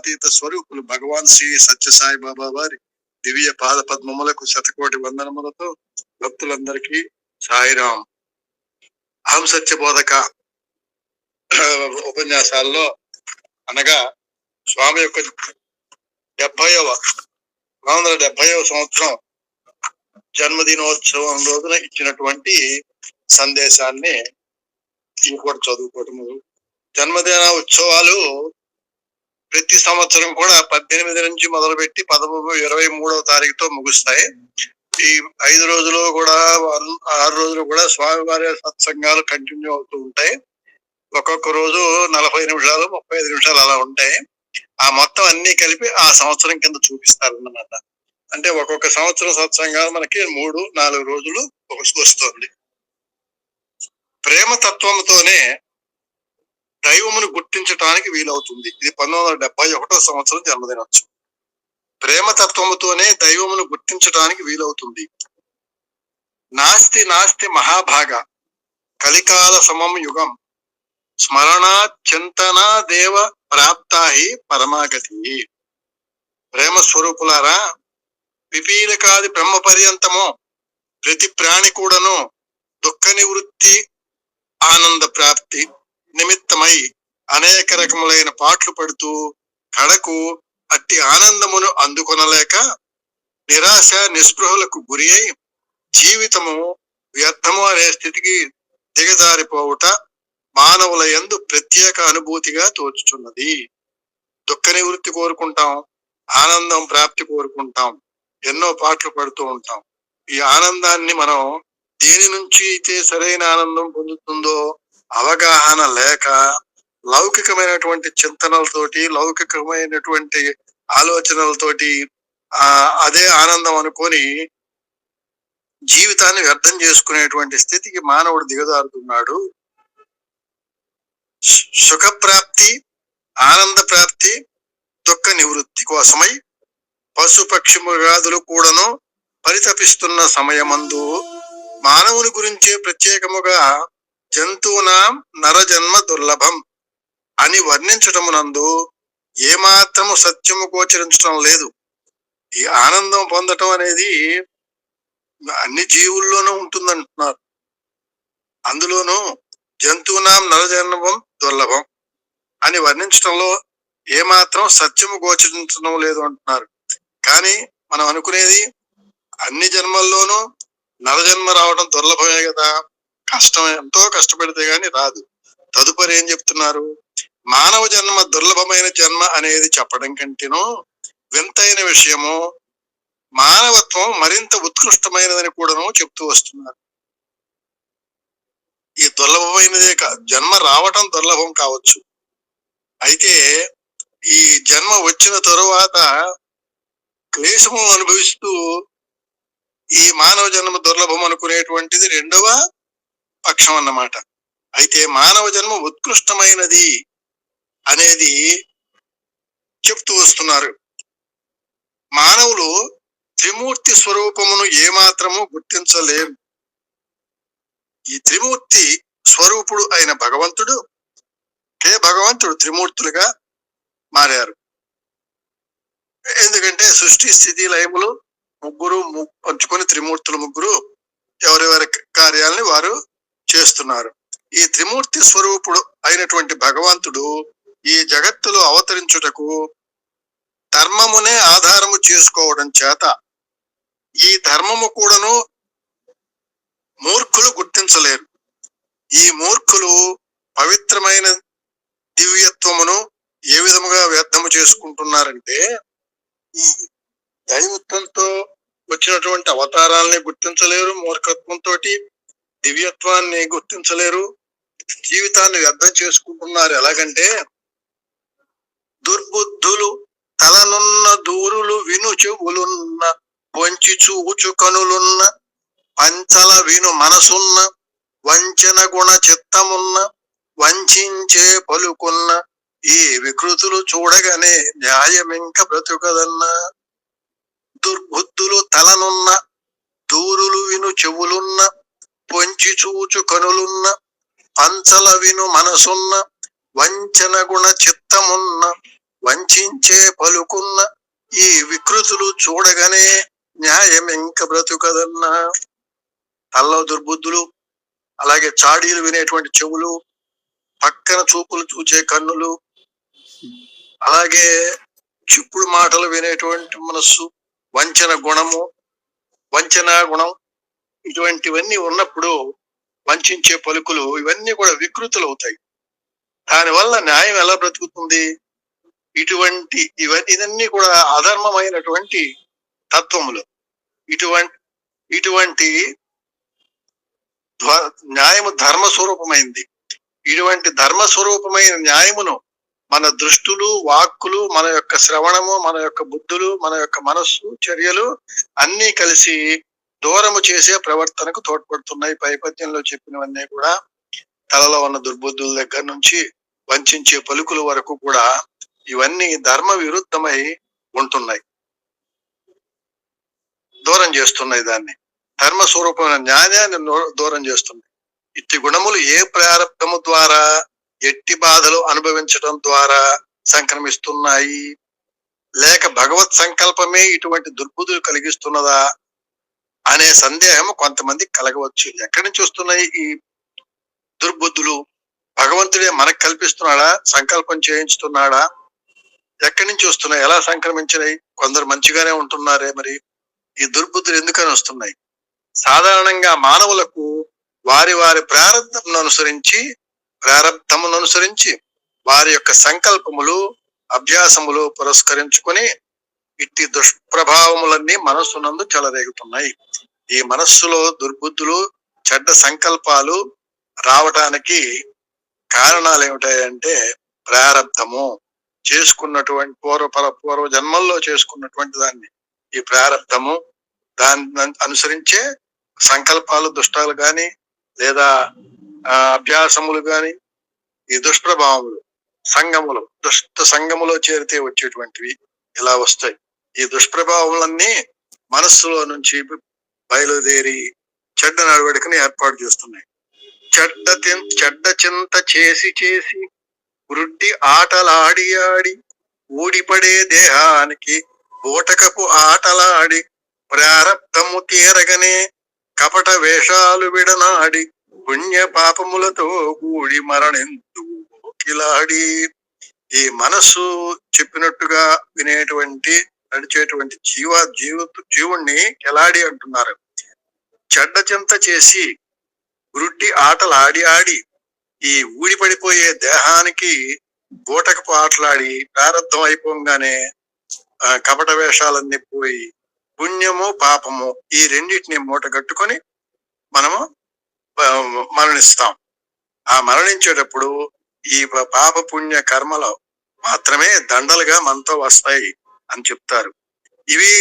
కాలాతీత స్వరూపులు భగవాన్ శ్రీ సత్యసాయి బాబా వారి దివ్య పాద పద్మములకు శతకోటి వందనములతో భక్తులందరికీ సాయిరాం. అహం సత్యబోధక ఉపన్యాసాల్లో అనగా స్వామి యొక్క డెబ్బైవ రెండు వందల డెబ్బైవ సంవత్సరం జన్మదినోత్సవం రోజున ఇచ్చినటువంటి సందేశాన్ని ఇంకోటి చదువుకోవటము. జన్మదిన ఉత్సవాలు ప్రతి సంవత్సరం కూడా పద్దెనిమిది నుంచి మొదలుపెట్టి పదమూడు ఇరవై మూడవ తారీఖుతో ముగుస్తాయి. ఈ ఐదు రోజులు కూడా ఆరు రోజులు కూడా స్వామివారి సత్సంగాలు కంటిన్యూ అవుతూ ఉంటాయి. ఒక్కొక్క రోజు నలభై నిమిషాలు ముప్పై ఐదు నిమిషాలు అలా ఉంటాయి. ఆ మొత్తం అన్ని కలిపి ఆ సంవత్సరం కింద చూపిస్తారు అన్నమాట అంటే ఒక్కొక్క సంవత్సరం సత్సంగాలు మనకి మూడు నాలుగు రోజులు వస్తుంది. ప్రేమ తత్వంతోనే దైవమును గుర్తించటానికి వీలవుతుంది. ఇది పంతొమ్మిది వందల డెబ్బై ఒకటో సంవత్సరం జన్మదినోత్సవం. ప్రేమ తత్వముతోనే దైవమును గుర్తించటానికి వీలవుతుంది. నాస్తి నాస్తి మహాభాగ కలికాల సమం యుగం స్మరణా చింతన దేవ ప్రాప్తాహి పరమాగతి. ప్రేమ స్వరూపులారా పిపీలకాది బ్రహ్మ పర్యంతము ప్రతి ప్రాణి కూడాను దుఃఖ నివృత్తి ఆనంద ప్రాప్తి. నిమిత్తమై అనేక రకములైన పాటలు పడుతూ కడకు అట్టి ఆనందమును అందుకొనలేక నిరాశ నిస్పృహలకు గురి అయి జీవితము వ్యర్థము అనే స్థితికి దిగజారిపోవుట మానవుల యందు ప్రత్యేక అనుభూతిగా తోచుచున్నది. దుఃఖ నివృత్తి కోరుకుంటాం ఆనందం ప్రాప్తి కోరుకుంటాం ఎన్నో పాటలు పడుతూ ఉంటాం. ఈ ఆనందాన్ని మనం దేని నుంచి అయితే సరైన ఆనందం పొందుతుందో అవగాహన లేక లౌకికమైనటువంటి చింతనలతోటి లౌకికమైనటువంటి ఆలోచనలతోటి ఆ అదే ఆనందం అనుకొని జీవితాన్ని వ్యర్థం చేసుకునేటువంటి స్థితికి మానవుడు దిగజారుతున్నాడు. సుఖప్రాప్తి ఆనంద ప్రాప్తి దుఃఖ నివృత్తి కోసమై పశు పక్షి మృగాదులు కూడాను పరితపిస్తున్న సమయమందు మానవుని గురించే ప్రత్యేకముగా జంతువునాం నరజన్మ దుర్లభం అని వర్ణించటమునందు ఏమాత్రము సత్యము గోచరించడం లేదు. ఈ ఆనందం పొందటం అనేది అన్ని జీవుల్లోనూ ఉంటుందంటున్నారు. అందులోనూ జంతువునాం నరజన్మం దుర్లభం అని వర్ణించడంలో ఏమాత్రం సత్యము గోచరించడం లేదు అంటున్నారు. కానీ మనం అనుకునేది అన్ని జన్మల్లోనూ నరజన్మ రావడం దుర్లభమే కదా. కష్టం ఎంతో కష్టపడితే గాని రాదు. తదుపరి ఏం చెప్తున్నారు? మానవ జన్మ దుర్లభమైన జన్మ అనేది చెప్పడం కంటేనో వింతైన విషయము మానవత్వం మరింత ఉత్కృష్టమైనదని కూడాను చెప్తూ వస్తున్నారు. ఈ దుర్లభమైనదే కా జన్మ రావటం దుర్లభం కావచ్చు. అయితే ఈ జన్మ వచ్చిన తరువాత క్లేశము అనుభవిస్తూ ఈ మానవ జన్మ దుర్లభం అనుకునేటువంటిది రెండవ పక్షం అన్నమాట. అయితే మానవ జన్మ ఉత్కృష్టమైనది అనేది చెప్తూ వస్తున్నారు. మానవులు త్రిమూర్తి స్వరూపమును ఏమాత్రము గుర్తించలేము ఈ త్రిమూర్తి స్వరూపుడు అయిన భగవంతుడు కే భగవంతుడు త్రిమూర్తులుగా మారారు. ఎందుకంటే సృష్టి స్థితి లయములు ముగ్గురు పంచుకొని త్రిమూర్తులు ముగ్గురు ఎవరెవరి కార్యాలని వారు చేస్తున్నారు. ఈ త్రిమూర్తి స్వరూపుడు అయినటువంటి భగవంతుడు ఈ జగత్తులో అవతరించుటకు ధర్మమునే ఆధారము చేసుకోవడం చేత ఈ ధర్మము కూడాను మూర్ఖులు గుర్తించలేరు. ఈ మూర్ఖులు పవిత్రమైన దివ్యత్వమును ఏ విధముగా వ్యర్థము చేసుకుంటున్నారంటే ఈ దైవత్వంతో వచ్చినటువంటి అవతారాలని గుర్తించలేరు మూర్ఖత్వంతో దివ్యత్వాన్ని గుర్తించలేరు జీవితాన్ని వ్యర్థం చేసుకుంటున్నారు. ఎలాగంటే దుర్బుద్ధులు తలనున్న దూరులు విను చెవులున్న వంచి చూచు కనులున్న పంచల విను మనసున్న వంచన గుణ చిత్తమున్న వంచించే పలుకున్న ఈ వికృతులు చూడగానే న్యాయమింక బ్రతుకదన్నా. దుర్బుద్ధులు తలనున్న దూరులు విను చెవులున్న పొంచి చూచు కనులున్న పంచల విను మనసున్న వంచన గుణ చిత్తమున్న వంచే పలుకున్న ఈ వికృతులు చూడగానే న్యాయం ఇంక బ్రతుకదన్నా. తల్లో దుర్బుద్ధులు అలాగే చాడీలు వినేటువంటి చెవులు పక్కన చూపులు చూచే కన్నులు అలాగే చిప్పుడు మాటలు వినేటువంటి మనస్సు వంచన గుణము వంచన గుణం ఇటువంటివన్నీ ఉన్నప్పుడు వంచే పలుకులు ఇవన్నీ కూడా వికృతులు అవుతాయి దానివల్ల న్యాయం ఎలా బ్రతుకుతుంది? ఇటువంటి ఇవన్నీ ఇవన్నీ కూడా అధర్మమైనటువంటి తత్వములు. ఇటువంటి ఇటువంటి న్యాయము ధర్మ స్వరూపమైంది ఇటువంటి ధర్మ స్వరూపమైన న్యాయమును మన దృష్టులు వాక్కులు మన యొక్క శ్రవణము మన యొక్క బుద్ధులు మన యొక్క మనస్సు చర్యలు అన్నీ కలిసి దూరము చేసే ప్రవర్తనకు తోడ్పడుతున్నాయి. పైపద్యంలో చెప్పినవన్నీ కూడా తలలో ఉన్న దుర్బుద్ధుల దగ్గర నుంచి వంచే పలుకుల వరకు కూడా ఇవన్నీ ధర్మ విరుద్ధమై ఉంటున్నాయి. దూరం చేస్తున్నాయి దాన్ని. ధర్మ స్వరూపమైన న్యాయాన్ని దూరం చేస్తుంది ఇట్టి గుణములు ఏ ప్రారంభము ద్వారా ఎట్టి బాధలు అనుభవించడం ద్వారా సంక్రమిస్తున్నాయి? లేక భగవత్ సంకల్పమే ఇటువంటి దుర్బుద్ధులు కలిగిస్తున్నదా? అనే సందేహం కొంతమంది కలగవచ్చు. ఎక్కడి నుంచి వస్తున్నాయి ఈ దుర్బుద్ధులు? భగవంతుడే మనకు కల్పిస్తున్నాడా? సంకల్పం చేయించుతున్నాడా? ఎక్కడి నుంచి వస్తున్నాయి? ఎలా సంక్రమించినాయి? కొందరు మంచిగానే ఉంటున్నారే మరి. ఈ దుర్బుద్ధులు ఎందుకని వస్తున్నాయి? సాధారణంగా మానవులకు వారి వారి ప్రారంభం అనుసరించి ప్రారంభమును అనుసరించి వారి యొక్క సంకల్పములు అభ్యాసములు పురస్కరించుకొని ఇట్టి దుష్ప్రభావములన్నీ మనస్సునందు చెలరేగుతున్నాయి. ఈ మనస్సులో దుర్బుద్ధులు చెడ్డ సంకల్పాలు రావటానికి కారణాలు ఏమిటాయంటే ప్రారంధము. చేసుకున్నటువంటి పూర్వపర పూర్వ జన్మల్లో చేసుకున్నటువంటి దాన్ని. ఈ ప్రారంధము దాన్ని అనుసరించే సంకల్పాలు దుష్టాలు కానీ లేదా అభ్యాసములు కానీ ఈ దుష్ప్రభావములు సంగములు దుష్ట సంగములో చేరితే వచ్చేటువంటివి ఇలా వస్తాయి. ఈ దుష్ప్రభావములన్నీ మనస్సులో నుంచి బయలుదేరి చెడ్డ నడవడికని ఏర్పాటు చేస్తున్నాయి. చెడ్డ చెడ్డ చింత చేసి చేసి వృద్ధి ఆటలాడి ఆడి ఊడిపడే దేహానికి బూటకపు ఆటలాడి ప్రారబ్ధము తీరగనే కపట వేషాలు విడనాడి పుణ్య పాపములతో కూడి మరణిందు కిలాడి ఈ మనస్సు చెప్పినట్టుగా వినేటువంటి నడిచేటువంటి జీవ జీవ జీవుణ్ణి కెలాడి అంటున్నారు. చెడ్డ చింత చేసి వృద్ధి ఆటలు ఆడి ఆడి ఈ ఊడిపడిపోయే దేహానికి బూటకపు ఆటలాడి ప్రారంధం అయిపోగానే కపట వేషాలన్నీ పోయి పుణ్యము పాపము ఈ రెండింటిని మూట కట్టుకొని మనము మరణిస్తాం. ఆ మరణించేటప్పుడు ఈ పాప పుణ్య కర్మలు మాత్రమే దండలుగా మనతో వస్తాయి. అని చెప్తారు. ఇవి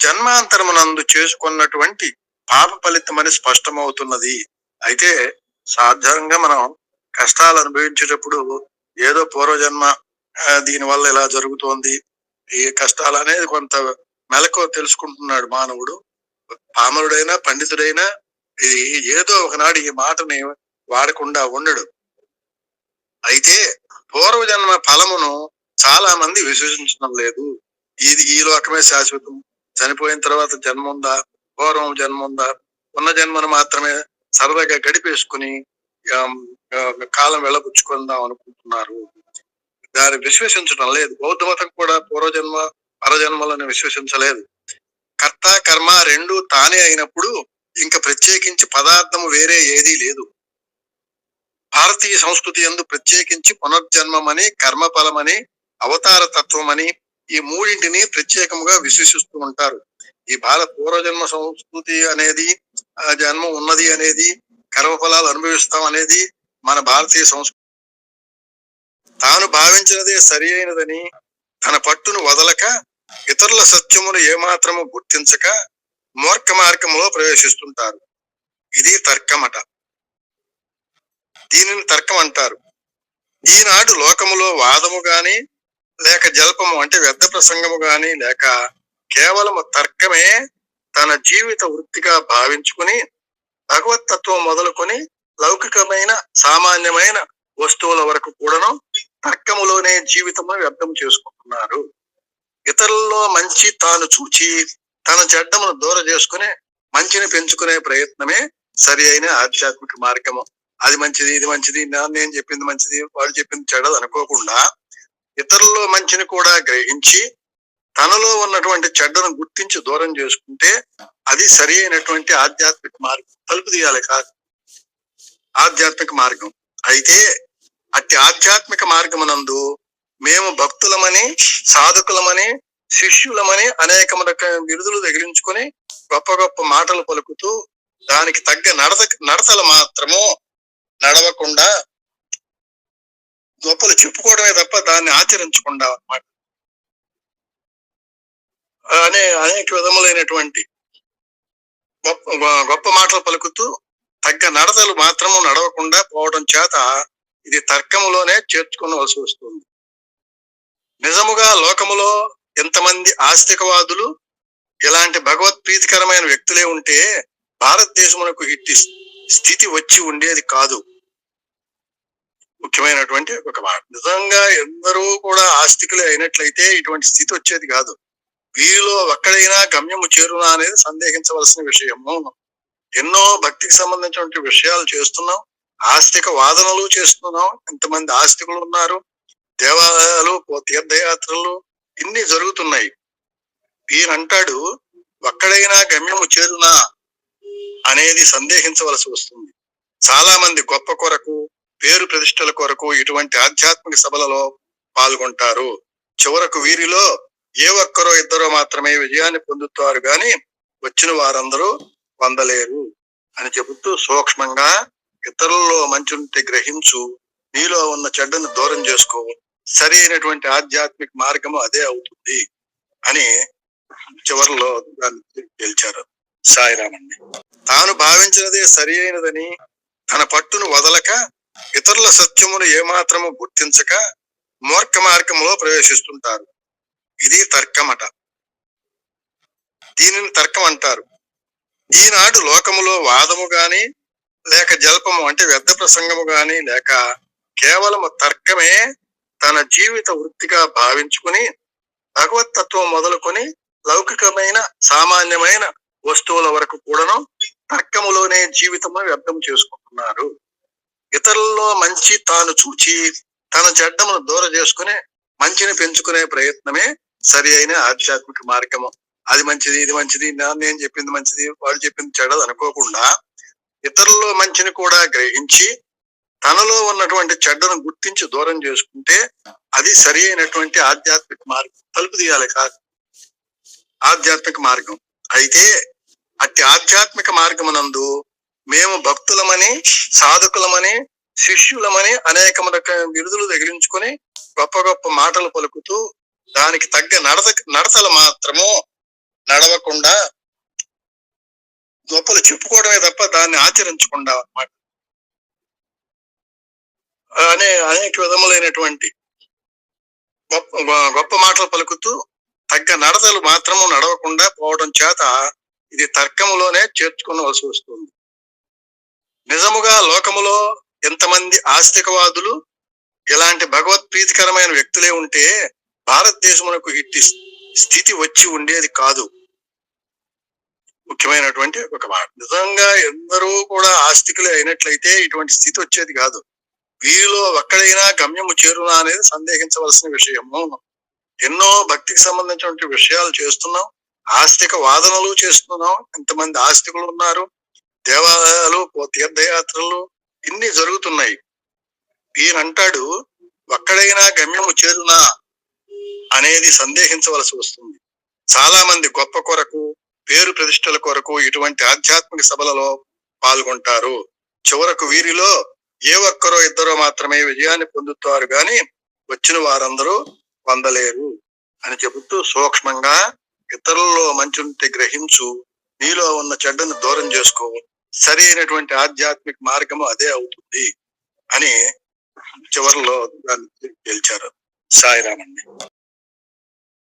జన్మాంతరమునందు చేసుకున్నటువంటి పాప ఫలితమని స్పష్టమవుతున్నది. అయితే సాధారణంగా మనం కష్టాలు అనుభవించేటప్పుడు ఏదో పూర్వజన్మ దీని వల్ల ఇలా జరుగుతోంది. ఈ కష్టాలు అనేది కొంత మెలకు తెలుసుకుంటున్నాడు మానవుడు. పామరుడైనా పండితుడైనా ఇది ఏదో ఒకనాడు ఈ మాటని వాడకుండా ఉండడు. అయితే పూర్వజన్మ ఫలమును చాలా మంది విశ్వసించడం లేదు. ఇది ఈ లోకమే శాశ్వతం. చనిపోయిన తర్వాత జన్మ ఉందా పూర్వం జన్మ ఉందా ఉన్న జన్మను మాత్రమే సరదాగా గడిపేసుకుని కాలం వెళ్ళబుచ్చుకుందాం అనుకుంటున్నారు. దాన్ని విశ్వసించడం లేదు. బౌద్ధ మతం కూడా పూర్వజన్మ పరజన్మలను విశ్వసించలేదు. కర్త కర్మ రెండు తానే అయినప్పుడు ఇంకా ప్రత్యేకించి పదార్థము వేరే ఏదీ లేదు. భారతీయ సంస్కృతి ఎందు ప్రత్యేకించి పునర్జన్మమని కర్మఫలమని అవతార తత్వమని ఈ మూడింటిని ప్రత్యేకముగా విశ్వసిస్తూ ఉంటారు. ఈ భారత పూర్వజన్మ సంస్కృతి అనేది ఆ జన్మ ఉన్నది అనేది కర్మఫలాలు అనుభవిస్తాం అనేది మన భారతీయ సంస్కృతి. తాను భావించినదే సరి అయినదని తన పట్టును వదలక ఇతరుల సత్యమును ఏమాత్రము గుర్తించక మూర్ఖ మార్గంలో ప్రవేశిస్తుంటారు. ఇది తర్కమట. దీనిని తర్కం అంటారు ఈనాడు లోకములో వాదము గాని లేక జల్పము అంటే వ్యర్థ ప్రసంగము గాని లేక కేవలము తర్కమే తన జీవిత వృత్తిగా భావించుకుని భగవతత్వం మొదలుకొని లౌకికమైన సామాన్యమైన వస్తువుల వరకు కూడాను తర్కములోనే జీవితము వ్యర్థం చేసుకుంటున్నారు. ఇతరుల్లో మంచి తాను చూచి తన చెడ్డమును దూర చేసుకుని మంచిని పెంచుకునే ప్రయత్నమే సరి అయిన ఆధ్యాత్మిక మార్గము. అది మంచిది ఇది మంచిది నేను చెప్పింది మంచిది వాళ్ళు చెప్పింది చెడ్డది అనుకోకుండా ఇతరుల్లో మంచిని కూడా గ్రహించి తనలో ఉన్నటువంటి చెడ్డను గుర్తించి దూరం చేసుకుంటే అది సరి అయినటువంటి ఆధ్యాత్మిక మార్గం. తలుపు తీయాలి కాదు. ఆధ్యాత్మిక మార్గం. అయితే అట్టి ఆధ్యాత్మిక మార్గమునందు మేము భక్తులమని సాధకులమని శిష్యులమని అనేక రక బిరుదులు తగిలించుకొని గొప్ప గొప్ప మాటలు పలుకుతూ దానికి తగ్గ నడత నడతలు మాత్రము నడవకుండా గొప్పలు చెప్పుకోవడమే తప్ప దాన్ని ఆచరించకుండా అనమాట అనే అనేక విధములైనటువంటి గొప్ప గొప్ప మాటలు పలుకుతూ తగ్గ నడతలు మాత్రము నడవకుండా పోవడం చేత ఇది తర్కములోనే చేర్చుకోవలసి వస్తుంది. నిజముగా లోకములో ఎంతమంది ఆస్తికవాదులు ఇలాంటి భగవత్ ప్రీతికరమైన వ్యక్తులే ఉంటే భారతదేశమునకు ఇట్టి స్థితి వచ్చి ఉండేది కాదు. ముఖ్యమైనటువంటి ఒక మాట నిజంగా ఎందరూ కూడా ఆస్తికులే అయినట్లయితే ఇటువంటి స్థితి వచ్చేది కాదు. వీరిలో ఒక్కడైనా గమ్యము చేరునా అనేది సందేహించవలసిన విషయము. ఎన్నో భక్తికి సంబంధించినటువంటి విషయాలు చేస్తున్నాం. ఆస్తిక వాదనలు చేస్తున్నాం. ఎంతమంది ఆస్తికులు ఉన్నారు. దేవాలయాలు తీర్థయాత్రలు ఇన్ని జరుగుతున్నాయి. ఈయనంటాడు ఒక్కడైనా గమ్యము చేరునా అనేది సందేహించవలసి వస్తుంది. చాలా మంది గొప్ప కొరకు పేరు ప్రతిష్టల కొరకు ఇటువంటి ఆధ్యాత్మిక సభలలో పాల్గొంటారు. చివరకు వీరిలో ఏ ఒక్కరో ఇద్దరో మాత్రమే విజయాన్ని పొందుతారు గాని వచ్చిన వారందరూ పొందలేరు అని చెబుతూ సూక్ష్మంగా ఇతరులలో మంచి గ్రహించు నీలో ఉన్న చెడ్డను దూరం చేసుకో సరి అయినటువంటి ఆధ్యాత్మిక మార్గము అదే అవుతుంది అని చివరిలో దాన్ని గెలిచారు సాయిరామండి. తాను భావించినదే సరి అయినదని తన పట్టును వదలక ఇతరుల సత్యమును ఏమాత్రము గుర్తించక మూర్ఖ మార్గంలో ప్రవేశిస్తుంటారు. ఇది తర్కమట. దీనిని తర్కం అంటారు. ఈనాడు లోకములో వాదము గాని లేక జల్పము అంటే వ్యర్థ ప్రసంగము గాని లేక కేవలము తర్కమే తన జీవిత వృత్తిగా భావించుకుని భగవతత్వం మొదలుకొని లౌకికమైన సామాన్యమైన వస్తువుల వరకు కూడాను తర్కములోనే జీవితము వ్యర్థం చేసుకుంటున్నారు. ఇతరుల్లో మంచి తాను చూచి తన చెడ్డమును దూర చేసుకుని మంచిని పెంచుకునే ప్రయత్నమే సరి అయిన ఆధ్యాత్మిక మార్గము. అది మంచిది ఇది మంచిది నేను చెప్పింది మంచిది వాడు చెప్పింది చెడదు అనుకోకుండా ఇతరుల్లో మంచిని కూడా గ్రహించి తనలో ఉన్నటువంటి చెడ్డను గుర్తించి దూరం చేసుకుంటే అది సరి అయినటువంటి ఆధ్యాత్మిక మార్గం. తలుపు తీయాలి కాదు. ఆధ్యాత్మిక మార్గం. అయితే అట్టి ఆధ్యాత్మిక మార్గమునందు మేము భక్తులమని సాధకులమని శిష్యులమని అనేక బిరుదులు తగిలించుకొని గొప్ప గొప్ప మాటలు పలుకుతూ దానికి తగ్గ నడత నడతలు మాత్రము నడవకుండా గొప్పలు చెప్పుకోవడమే తప్ప దాన్ని ఆచరించకుండా అన్నమాట. అనే అనేక విధములైనటువంటి గొప్ప గొప్ప మాటలు పలుకుతూ తగ్గ నడతలు మాత్రము నడవకుండా పోవడం చేత ఇది తర్కములోనే చేర్చుకోవలసి వస్తుంది. నిజముగా లోకములో ఎంతమంది ఆస్తికవాదులు ఇలాంటి భగవత్ ప్రీతికరమైన వ్యక్తులే ఉంటే భారతదేశమునకు ఇట్టి స్థితి వచ్చి ఉండేది కాదు. ముఖ్యమైనటువంటి ఒక మాట. నిజంగా ఎందరూ కూడా ఆస్తికులే అయినట్లయితే ఇటువంటి స్థితి వచ్చేది కాదు. వీరిలో ఒక్కడైనా గమ్యము చేరునా అనేది సందేహించవలసిన విషయము. ఎన్నో భక్తికి సంబంధించినటువంటి విషయాలు చేస్తున్నాం. ఆస్తిక వాదనలు చేస్తున్నాం. ఎంతమంది ఆస్తికులు ఉన్నారు. దేవాలయాలు తీర్థయాత్రలు ఇన్ని జరుగుతున్నాయి. ఈయనంటాడు ఒక్కడైనా గమ్యము చేరునా? అనేది సందేహించవలసి వస్తుంది. చాలా మంది గొప్ప కొరకు పేరు ప్రతిష్టల కొరకు ఇటువంటి ఆధ్యాత్మిక సభలలో పాల్గొంటారు. చివరకు వీరిలో ఏ ఒక్కరో ఇద్దరో మాత్రమే విజయాన్ని పొందుతారు గాని వచ్చిన వారందరూ పొందలేరు అని చెబుతూ సూక్ష్మంగా ఇతరుల్లో మంచి ఉంటే గ్రహించు నీలో ఉన్న చెడ్డను దూరం చేసుకో సరి అయినటువంటి ఆధ్యాత్మిక మార్గము అదే అవుతుంది అని చివరిలో దాన్ని గెలిచారు సాయిరామండి